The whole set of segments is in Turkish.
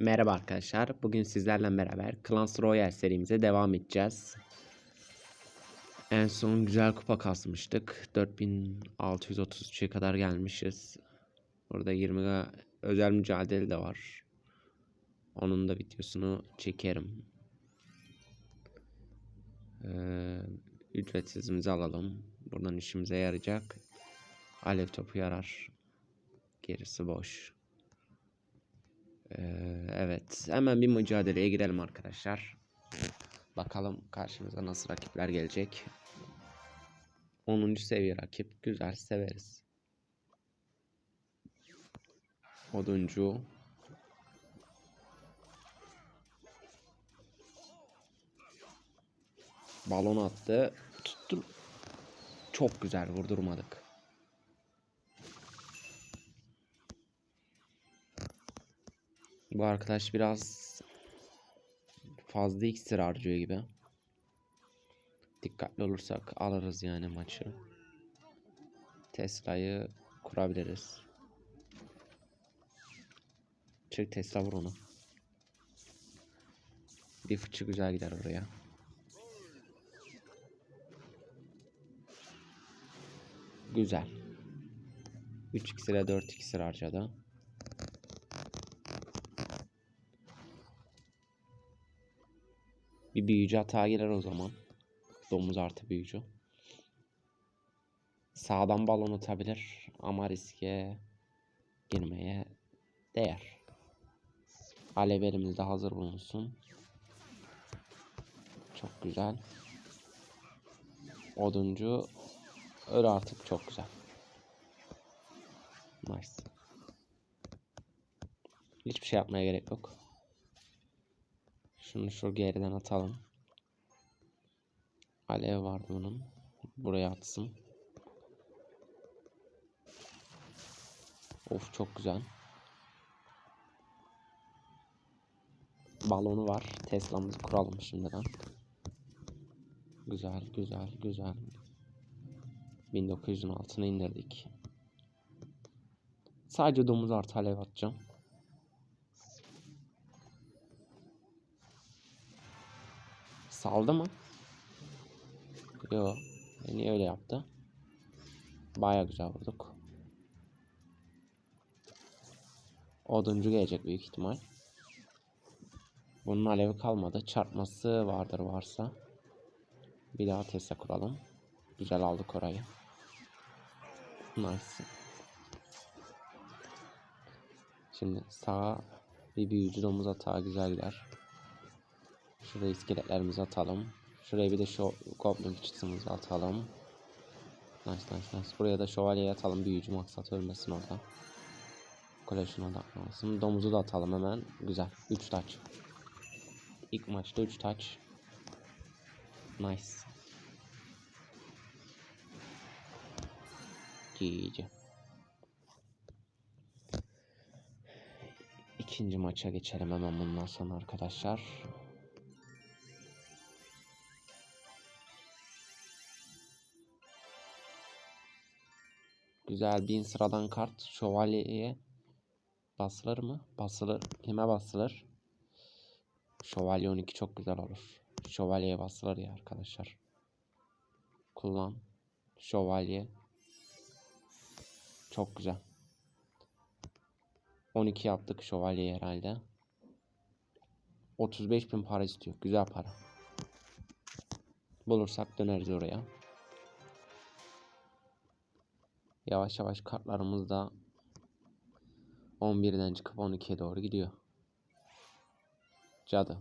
Merhaba arkadaşlar. Bugün sizlerle beraber Clans Royale serimize devam edeceğiz. En son güzel kupa kasmıştık. 4633'e kadar gelmişiz. Burada 20 özel mücadele de var. Onun da videosunu çekerim. Ee, ücretsizimizi alalım. Buradan işimize yarayacak. Alev topu yarar. Gerisi boş. Ee, evet. Hemen bir mücadeleye girelim arkadaşlar. Bakalım karşımıza nasıl rakipler gelecek. 10. seviye rakip. Güzel severiz. Oduncu. Balon attı. Tuttu. Çok güzel vurdurmadık. Bu arkadaş biraz fazla iksir harcıyor gibi. Dikkatli olursak alırız yani maçı. Tesla'yı kurabiliriz. Çık Tesla vur onu. Bir fıçı güzel gider oraya. Güzel. 3 iksire 4 iksir harcadı. Bir büyücü hata girer o zaman. Domuz artı büyücü. Sağdan balon atabilir ama riske girmeye değer. Alev elimizde hazır bulunsun. Çok güzel. Oduncu öl artık çok güzel. Nice. Hiçbir şey yapmaya gerek yok. Şunu şu geriden atalım. Alev vardı bunun. Buraya atsın. Of çok güzel. Balonu var. Tesla'mızı kuralım şimdiden. Güzel, güzel, güzel. 1900'ün altına indirdik. Sadece domuz artı alev atacağım. Saldı mı? Yo. E niye öyle yaptı? Baya güzel vurduk. Oduncu gelecek büyük ihtimal. Bunun alevi kalmadı. Çarpması vardır varsa. Bir daha Tesla kuralım. Güzel aldık orayı. Nice. Şimdi sağa bir büyücü domuz atağı güzel gider. Şuraya iskeletlerimizi atalım. Şuraya bir de şu goblin fıçısımızı atalım. Nice nice nice. Buraya da şövalyeyi atalım. Büyücü maksat ölmesin orada. Kule şuna odaklansın. Domuzu da atalım hemen. Güzel. 3 touch. İlk maçta 3 touch. Nice. GG. İkinci maça geçelim hemen bundan sonra arkadaşlar. Güzel bin sıradan kart. Şövalyeye basılır mı? Basılır. Kime basılır? Şövalye 12 çok güzel olur. Şövalyeye basılır ya arkadaşlar. Kullan. Şövalye. Çok güzel. 12 yaptık şövalye herhalde. 35 bin para istiyor. Güzel para. Bulursak döneriz oraya. Yavaş yavaş kartlarımız da 11'den çıkıp 12'ye doğru gidiyor. Cadı.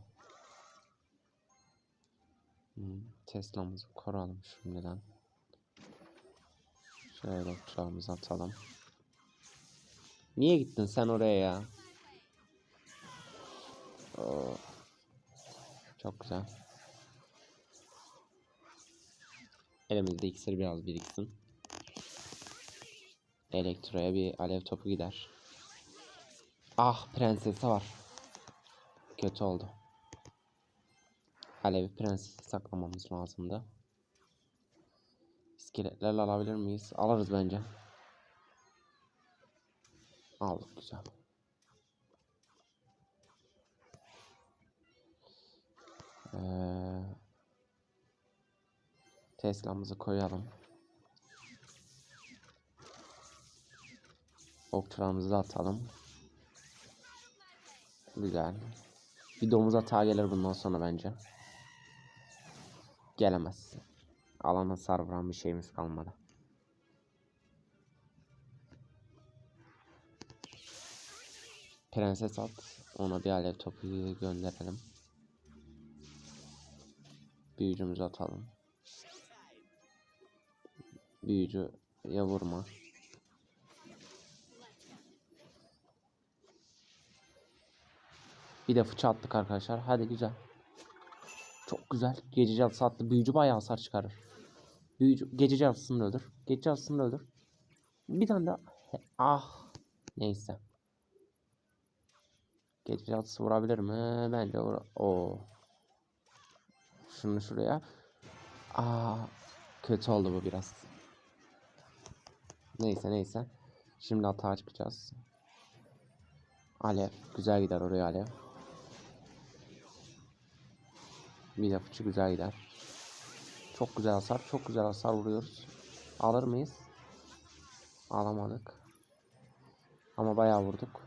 Hmm, Tesla'mızı koralım şimdiden. Şöyle uçağımızı atalım. Niye gittin sen oraya ya? Oo. Çok güzel. Elimizde iksir biraz biriksin. Elektro'ya bir alev topu gider. Ah prensese var. Kötü oldu. Alevi prensesi saklamamız lazımdı. İskeletlerle alabilir miyiz? Alırız bence. Aldık güzel. Ee, Tesla'mızı koyalım. Okçularımızı da atalım. Güzel. Bir domuz hata gelir bundan sonra bence. Gelemez. Alana hasar vuran bir şeyimiz kalmadı. Prenses at. Ona bir alev topu gönderelim. Büyücümüzü atalım. Büyücü ya vurma. Bir de fıça attık arkadaşlar. Hadi güzel. Çok güzel. Gece cadısı attı. Büyücü bayağı hasar çıkarır. Büyücü gece cadısını öldür. Gece cadısını öldür. Bir tane daha. Ah. Neyse. Gece cadısı vurabilir mi? Bence vur. Oo. Şunu şuraya. Aa. Kötü oldu bu biraz. Neyse neyse. Şimdi atağa çıkacağız. Alev. Güzel gider oraya alev. De fıçı güzel gider. Çok güzel hasar. Çok güzel hasar vuruyoruz. Alır mıyız? Alamadık. Ama bayağı vurduk.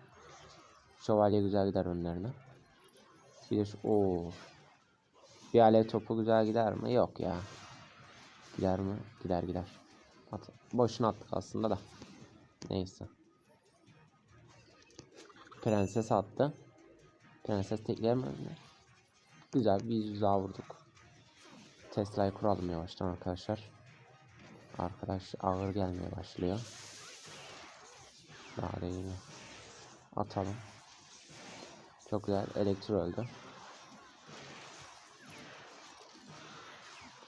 Şövalye güzel gider önlerine. Bir de şu oo. Bir alev topu güzel gider mi? Yok ya. Gider mi? Gider gider. At. Boşuna attık aslında da. Neyse. Prenses attı. Prenses tekler mi? Güzel bir yüz daha vurduk. Tesla'yı kuralım yavaştan arkadaşlar. Arkadaş ağır gelmeye başlıyor. Daha değil mi? Atalım. Çok güzel. Elektro öldü.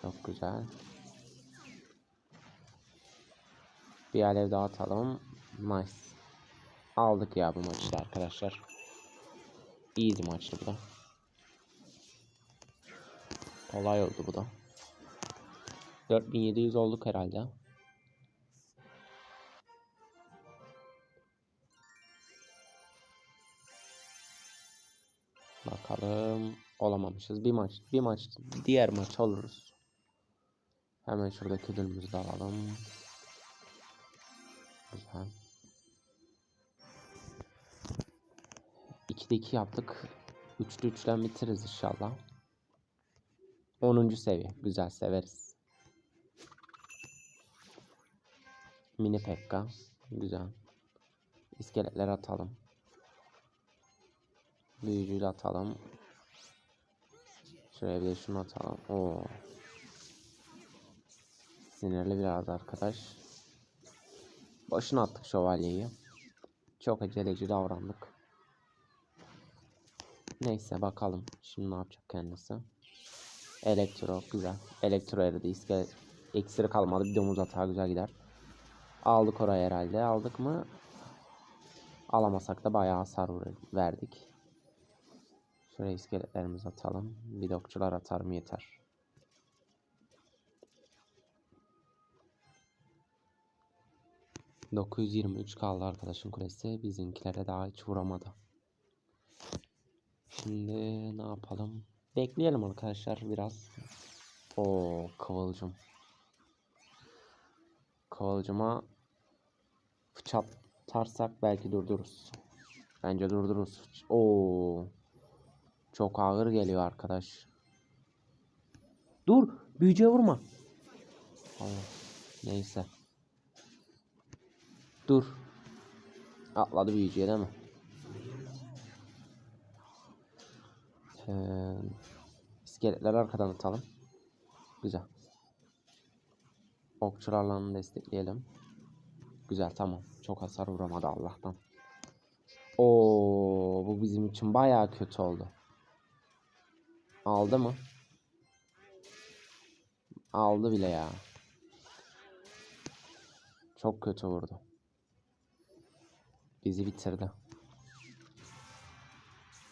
Çok güzel. Bir alev daha atalım. Nice. Aldık ya bu maçı da arkadaşlar. Easy maçtı bu da. Kolay oldu bu da. 4700 olduk herhalde. Bakalım. Olamamışız. Bir maç, bir maç, diğer maç oluruz. Hemen şuradaki ödülümüzü de alalım. Güzel. 2'de 2 yaptık. 3'te 3'ten bitiririz inşallah. 10. seviye. Güzel severiz. Mini Pekka. Güzel. İskeletleri atalım. Büyücüyü atalım. Şuraya bir de şunu atalım. Oo. Sinirli biraz arkadaş. Başına attık şövalyeyi. Çok aceleci davrandık. Neyse bakalım. Şimdi ne yapacak kendisi. Elektro güzel. Elektro eridi. İskelet eksiri kalmadı. Bir domuz atağı güzel gider. Aldık orayı herhalde. Aldık mı? Alamasak da bayağı hasar verdik. Şuraya iskeletlerimizi atalım. Bir de okçular atarım yeter. ...923 kaldı arkadaşın kulesi. Bizimkilere daha hiç vuramadı. Şimdi ne yapalım? Bekleyelim arkadaşlar biraz. O kıvılcım. Kıvılcıma bıçak atarsak belki durdururuz. Bence durdururuz. Oo. Çok ağır geliyor arkadaş. Dur, büyücüye vurma. Allah. Neyse. Dur. Atladı büyücüye değil mi? Ee, iskeletleri arkadan atalım. Güzel. Okçularla destekleyelim. Güzel tamam. Çok hasar vuramadı Allah'tan. Oo, bu bizim için bayağı kötü oldu. Aldı mı? Aldı bile ya. Çok kötü vurdu. Bizi bitirdi.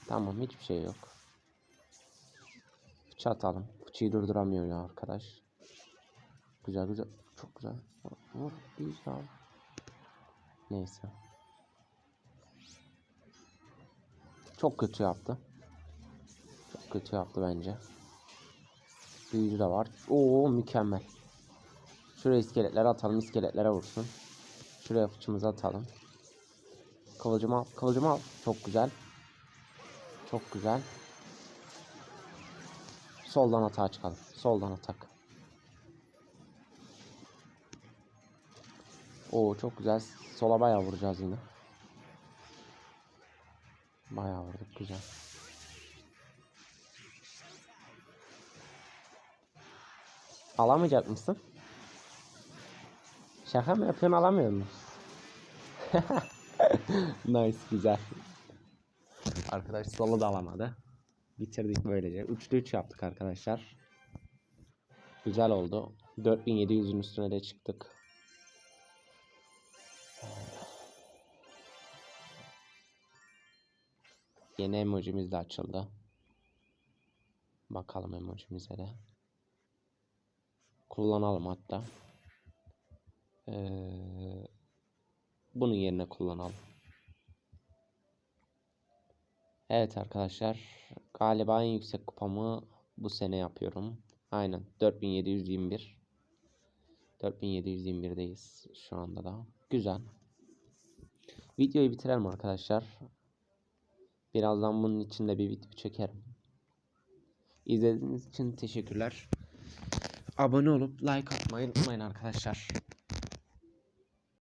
Tamam hiçbir şey yok. Fıçı atalım. Fıçıyı durduramıyor ya arkadaş. Güzel güzel. Çok güzel. Vur. Güzel. Neyse. Çok kötü yaptı. Çok kötü yaptı bence. Büyücü de var. Oo mükemmel. Şuraya iskeletleri atalım. iskeletlere vursun. Şuraya fıçımızı atalım. Kıvılcım al. Kıvılcım al. Çok güzel. Çok güzel. Soldan atağa çıkalım. Soldan atak. Oo çok güzel. Sola bayağı vuracağız yine. Bayağı vurduk. Güzel. Alamayacak mısın? Şaka mı yapıyorsun alamıyor musun? nice güzel. Arkadaş solu da alamadı. Bitirdik böylece. 3'lü 3 yaptık arkadaşlar. Güzel oldu. 4700'ün üstüne de çıktık. Yeni emojimiz de açıldı. Bakalım emojimize de. Kullanalım hatta. Ee, bunun yerine kullanalım. Evet arkadaşlar. Galiba en yüksek kupamı bu sene yapıyorum. Aynen 4721. 4721'deyiz şu anda da. Güzel. Videoyu bitirelim arkadaşlar. Birazdan bunun içinde bir video çekerim. İzlediğiniz için teşekkürler. Abone olup like atmayı unutmayın arkadaşlar.